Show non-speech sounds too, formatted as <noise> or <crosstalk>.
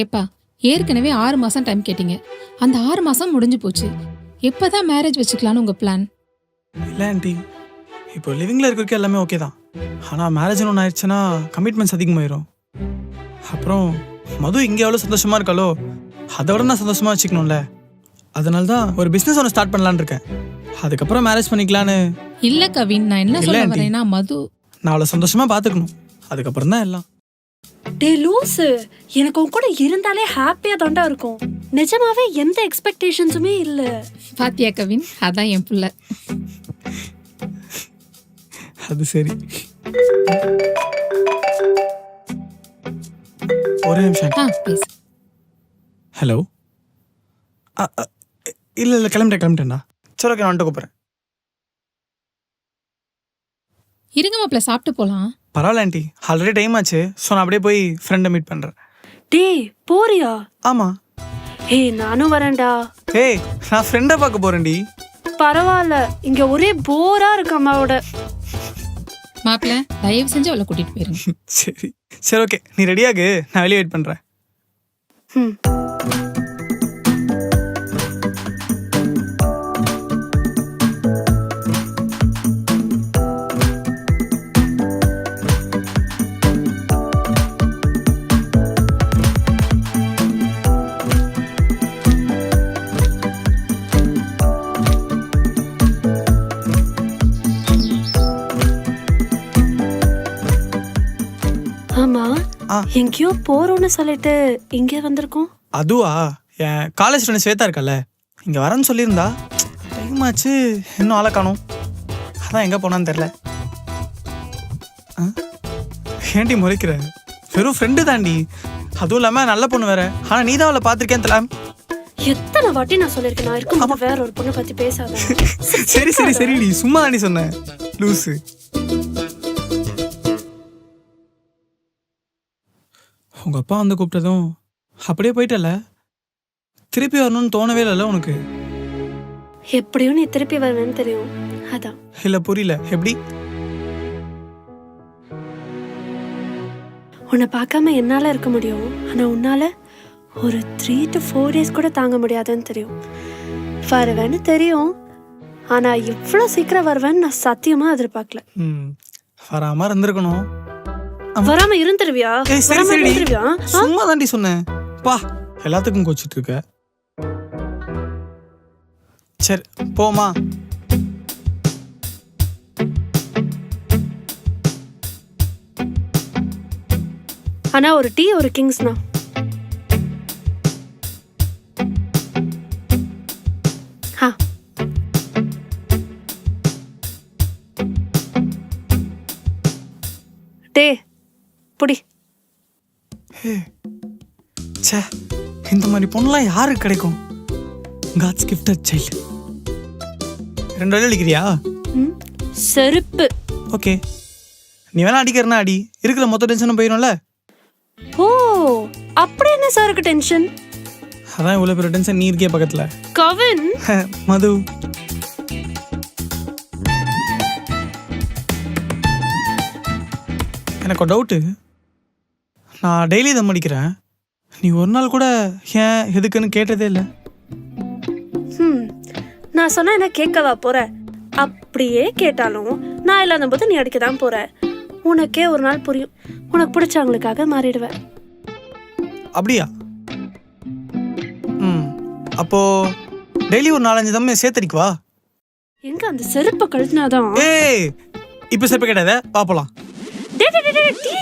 ஏப்பா ஏற்கனவே ஆறு மாசம் டைம் கேட்டீங்க. அந்த ஆறு மாசம் முடிஞ்சு போச்சு. எப்பதான் மேரேஜ் வச்சுக்கலான்னு உங்க பிளான் இல்லை ஆண்டி இப்போ லிவிங்கில் இருக்கிறதுக்கு எல்லாமே ஓகே தான். ஆனால் மேரேஜ்னு ஒன்று ஆயிடுச்சுன்னா கமிட்மெண்ட்ஸ் அதிகமாயிரும். அப்புறம் மது இங்கே எவ்வளோ சந்தோஷமா இருக்காளோ அதை விட நான் சந்தோஷமா வச்சுக்கணும்ல. அதனால தான் ஒரு பிஸ்னஸ் ஒன்று ஸ்டார்ட் பண்ணலான்னு இருக்கேன். அதுக்கப்புறம் மேரேஜ் பண்ணிக்கலான்னு. இல்ல கவின் நான் என்ன சொல்ல. வரேன்னா மது நான் அவளை சந்தோஷமா பார்த்துக்கணும். அதுக்கப்புறம் தான் எல்லாம். டே லூசு. எனக்கு உன் கூட இருந்தாலே ஹாப்பியா தாண்டா இருக்கும். நிஜமாவே எந்த எக்ஸ்பெக்டேஷன்ஸுமே இல்ல. பாத்தியா கவின்? அதான் என் புள்ள. அது சரி. ஒரே நிமிஷம். ஆ ஹலோ இல்லை இல்லை கிளம்பிட்டேன் கிளம்பிட்டேன்டா. சரி ஓகே நான் வந்துட்டு கூப்பிட்றேன். இருங்க மாப்பிள்ள சாப்பிட்டு போலாம். பரவாயில்ல ஆண்டி. ஆல்ரெடி டைம் ஆச்சு. ஸோ நான் அப்படியே போய் ஃப்ரெண்டை மீட் பண்ணுறேன் டேய் போறியா? ஆமாம் ஏய் நானும் வரேன்டா. ஏய் நான் ஃப்ரெண்டை பார்க்க போகிறேன்டி பரவாயில்ல. இங்க ஒரே போரா இருக்கு அம்மாவோட. மாப்பிள்ள தயவு செஞ்சு அவளை கூட்டிட்டு போயிருங்க. <laughs> சரி. சரி ஓகே நீ ரெடியாகு நான் வெளியே வெயிட் பண்ணுறேன் ம். எங்கேயோ போறோம்னு சொல்லிட்டு இங்கே வந்திருக்கோம். அதுவா? என் காலேஜ் ஃப்ரெண்ட் ஸ்வேதா இருக்கல்ல. இங்கே வரேன்னு சொல்லியிருந்தா டைம் ஆச்சு இன்னும் ஆளை காணும். அதான் எங்கே போனான்னு தெரில ஆ? ஏன்டி முறைக்கிற? வெறும் ஃப்ரெண்டு தாண்டி அதுவும் இல்லாமல் நல்ல பொண்ணு வேற. ஆனால் நீ தான் அவளை பார்த்துருக்கேன் தெரியல. எத்தனை வாட்டி நான் சொல்லிருக்கேன் நான் இருக்கும்போது வேற ஒரு பொண்ணை பத்தி பேசாத. சரி சரி சரிடி சும்மா தாண்டி சொன்னேன் லூஸு உங்க அப்பா வந்து கூப்பிட்டதும் அப்படியே போயிட்டல. திருப்பி வரணும்னு தோணவே இல்லைல்ல உனக்கு. எப்படியும் நீ திருப்பி வருவேன்னு தெரியும். அதான். இல்ல புரியல. எப்படி? உன்னை பார்க்காம என்னால இருக்க முடியும். ஆனா உன்னால ஒரு த்ரீ டு ஃபோர் டேஸ் கூட தாங்க முடியாதுன்னு தெரியும். வருவேன்னு தெரியும். ஆனா இவ்வளோ சீக்கிரம் வருவேன்னு நான் சத்தியமா எதிர்பார்க்கல. ம் வராம இருந்திருக்கணும். வராம இருந்துருவியா? ஏய் சரி வராம இருந்துருவியா? சும்மா தாண்டி சொன்னேன். பா. எல்லாத்துக்கும் கோச்சிட்டு இருக்க சரி போமா ஆனா ஒரு டீ ஒரு கிங்ஸ்னா டே புடி. ச்சே இந்த மாதிரி பொண்ணுலாம் யாருக்கு கிடைக்கும்? காட்ஸ் கிஃப்டட் சைல்டு ரெண்டு வழி அடிக்கிறியா? ம், செருப்பு. ஓகே. நீ வேணா அடிக்கிறனா அடி. இருக்கிற மொத்த டென்ஷனும் போயிடும்ல? ஓ அப்படி என்ன சாருக்கு டென்ஷன் அதான் இவ்வளோ பெரிய டென்ஷன் நீ இருக்கே பக்கத்தில். கவின். மது. எனக்கு டவுட்டு நான் டெய்லி தம் அடிக்கிறேன் நீ ஒரு நாள் கூட ஏன் எதுக்குன்னு கேட்டதே இல்லை ம் நான் சொன்னா என்ன கேட்கவா போற அப்படியே கேட்டாலும் நான் இல்லாத போது நீ அடிக்க தான் போற உனக்கே ஒரு நாள் புரியும் உனக்கு பிடிச்சவங்களுக்காக மாறிடுவேன் அப்படியா ம் அப்போ டெய்லி ஒரு நாலஞ்சு தம் சேர்த்தடிக்குவா எங்க அந்த செருப்பை கழட்டினாதான் ஏய் இப்போ செப்ப கேட்டாத வா போலாம் டேய், டேய், டேய், டேய், டீ